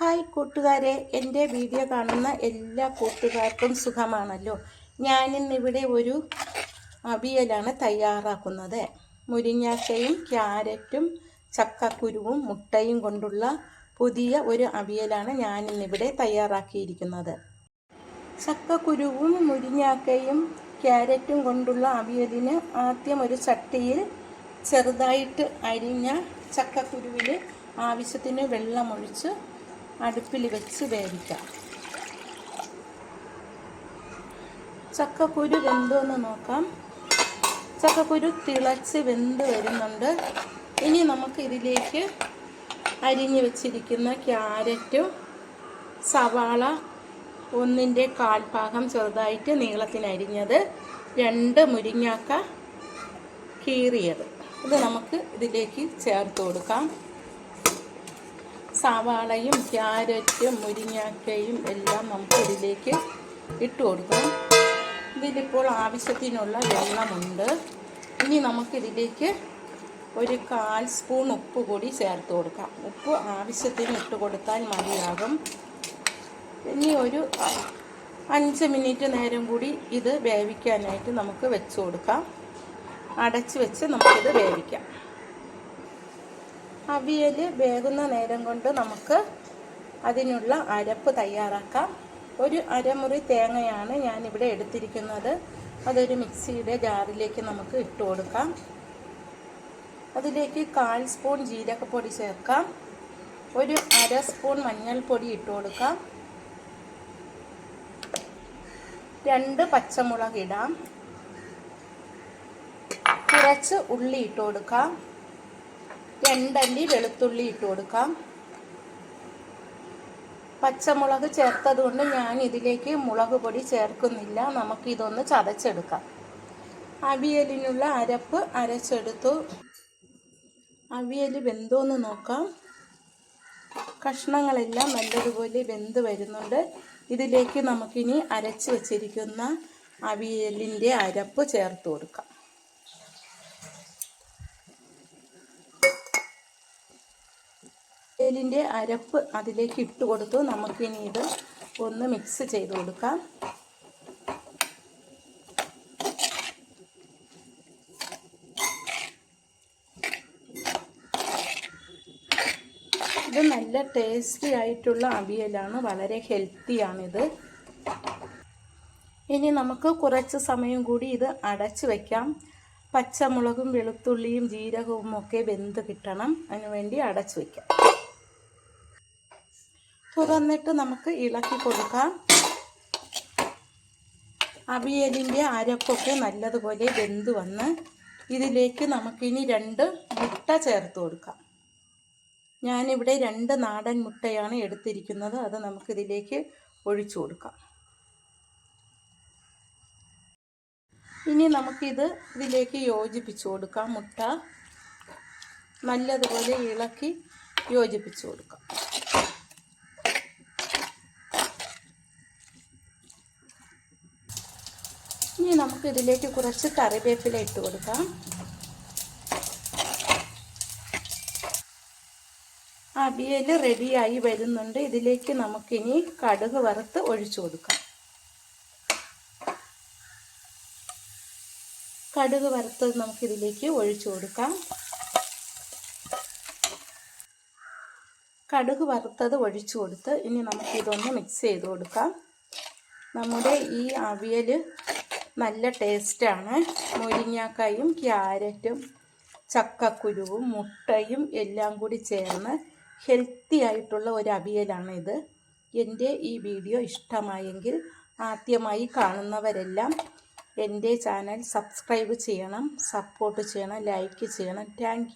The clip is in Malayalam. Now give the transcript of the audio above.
ഹായ് കൂട്ടുകാരെ എന്റെ വീഡിയോ കാണുന്ന എല്ലാ കൂട്ടുകാർക്കും സുഖമാണല്ലോ. ഞാനിന്നിവിടെ ഒരു അവിയലാണ് തയ്യാറാക്കുന്നത്. മുരിങ്ങാക്കയും ക്യാരറ്റും ചക്കക്കുരുവും മുട്ടയും കൊണ്ടുള്ള പുതിയ ഒരു അവിയലാണ് ഞാനിന്നിവിടെ തയ്യാറാക്കിയിരിക്കുന്നത്. ചക്കക്കുരുവും മുരിങ്ങാക്കയും ക്യാരറ്റും കൊണ്ടുള്ള അവിയലിന് ആദ്യം ഒരു ചട്ടിയിൽ ചെറുതായിട്ട് അരിഞ്ഞ ചക്കക്കുരുവിൽ ആവശ്യത്തിന് വെള്ളമൊഴിച്ച് അടുപ്പിൽ വെച്ച് വേവിക്കാം. ചക്കക്കുരു വെന്തോന്ന് നോക്കാം. ചക്കക്കുരു തിളച്ച് വെന്ത് വരുന്നുണ്ട്. ഇനി നമുക്ക് ഇതിലേക്ക് അരിഞ്ഞ് വെച്ചിരിക്കുന്ന ക്യാരറ്റും സവാള ഒന്നിന്റെ കാൽഭാഗം ചെറുതായിട്ട് നീളത്തിന് അരിഞ്ഞത് രണ്ട് മുരിങ്ങാക്ക കീറിയത്. ഇത് നമുക്ക് ഇതിലേക്ക് ചേർത്ത് കൊടുക്കാം. സവാളയും ക്യാരറ്റും മുരിങ്ങാക്കയും എല്ലാം നമുക്ക് ഇതിലേക്ക് ഇട്ട് കൊടുക്കാം. ഇതിലിപ്പോൾ ആവശ്യത്തിനുള്ള വെള്ളമുണ്ട്. ഇനി നമുക്കിതിലേക്ക് ഒരു കാൽ സ്പൂൺ ഉപ്പ് കൂടി ചേർത്ത് കൊടുക്കാം. ഉപ്പ് ആവശ്യത്തിന് ഇട്ട് കൊടുത്താൽ മതിയാകും. ഇനി ഒരു അഞ്ച് മിനിറ്റ് നേരം കൂടി ഇത് വേവിക്കാനായിട്ട് നമുക്ക് വെച്ച് കൊടുക്കാം. അടച്ച് വെച്ച് നമുക്കിത് വേവിക്കാം. അവിയൽ വേകുന്ന നേരം കൊണ്ട് നമുക്ക് അതിനുള്ള അരപ്പ് തയ്യാറാക്കാം. ഒരു അരമുറി തേങ്ങയാണ് ഞാനിവിടെ എടുത്തിരിക്കുന്നത്. അതൊരു മിക്സിയുടെ ജാറിലേക്ക് നമുക്ക് ഇട്ട് കൊടുക്കാം. അതിലേക്ക് കാൽ സ്പൂൺ ജീരകപ്പൊടി ചേർക്കാം. ഒരു അര സ്പൂൺ മഞ്ഞൾപ്പൊടി ഇട്ട് കൊടുക്കാം. രണ്ട് പച്ചമുളക് ഇടാം. കുറച്ച് ഉള്ളി ഇട്ട് കൊടുക്കാം. രണ്ടല്ലി വെളുത്തുള്ളി ഇട്ട് കൊടുക്കാം. പച്ചമുളക് ചേർത്തത് കൊണ്ട് ഞാൻ ഇതിലേക്ക് മുളക് പൊടി ചേർക്കുന്നില്ല. നമുക്കിതൊന്ന് ചതച്ചെടുക്കാം. അവിയലിനുള്ള അരപ്പ് അരച്ചെടുത്തു. അവിയൽ വെന്തോന്ന് നോക്കാം. കഷ്ണങ്ങളെല്ലാം നല്ലതുപോലെ വെന്ത് വരുന്നുണ്ട്. ഇതിലേക്ക് നമുക്കിനി അരച്ച് വച്ചിരിക്കുന്ന അവിയലിന്റെ അരപ്പ് ചേർത്ത് കൊടുക്കാം. അവിയലിന്റെ അരപ്പ് അതിലേക്ക് ഇട്ട് കൊടുത്തു. നമുക്കിനി ഇത് ഒന്ന് മിക്സ് ചെയ്ത് കൊടുക്കാം. ഇത് നല്ല ടേസ്റ്റി ആയിട്ടുള്ള അവിയലാണ്. വളരെ ഹെൽത്തിയാണിത് ഇനി നമുക്ക് കുറച്ച് സമയം കൂടി ഇത് അടച്ചു വയ്ക്കാം പച്ചമുളകും വെളുത്തുള്ളിയും ജീരകവും ഒക്കെ വെന്ത് കിട്ടണം. അതിനുവേണ്ടി അടച്ചു വയ്ക്കാം തുറന്നിട്ട് നമുക്ക് ഇളക്കി കൊടുക്കാം. അവിയലിന്റെ അരപ്പൊക്കെ നല്ലതുപോലെ വെന്ത് വന്ന് ഇതിലേക്ക് നമുക്കിനി രണ്ട് മുട്ട ചേർത്ത് കൊടുക്കാം. ഞാനിവിടെ രണ്ട് നാടൻ മുട്ടയാണ് എടുത്തിരിക്കുന്നത്. അത് നമുക്കിതിലേക്ക് ഒഴിച്ചു കൊടുക്കാം. ഇനി നമുക്കിത് ഇതിലേക്ക് യോജിപ്പിച്ചു കൊടുക്കാം മുട്ട. നല്ലതുപോലെ ഇളക്കി യോജിപ്പിച്ചു കൊടുക്കാം. ഇനി നമുക്ക് ഇതിലേക്ക് കുറച്ച് കറിവേപ്പില ഇട്ട് കൊടുക്കാം. അവിയൽ റെഡിയായി വരുന്നുണ്ട്. ഇതിലേക്ക് നമുക്കിനി കടുക് വറുത്ത് ഒഴിച്ചു കൊടുക്കാം. കടുക് വറുത്തത് നമുക്കിതിലേക്ക് ഒഴിച്ചു കൊടുക്കാം. കടുക് വറുത്തത് ഒഴിച്ചു കൊടുത്ത് ഇനി നമുക്കിതൊന്ന് മിക്സ് ചെയ്ത് കൊടുക്കാം. നമ്മുടെ ഈ അവിയൽ നല്ല ടേസ്റ്റാണ്. മുരിങ്ങാക്കായും ക്യാരറ്റും ചക്കക്കുരുവും മുട്ടയും എല്ലാം കൂടി ചേർന്ന് ഹെൽത്തി ആയിട്ടുള്ള ഒരു അവിയലാണ് ഇത്. എന്റെ ഈ വീഡിയോ ഇഷ്ടമായെങ്കിൽ ആദ്യമായി കാണുന്നവരെല്ലാം എന്റെ ചാനൽ സബ്സ്ക്രൈബ് ചെയ്യണം സപ്പോർട്ട് ചെയ്യണം ലൈക്ക് ചെയ്യണം. താങ്ക്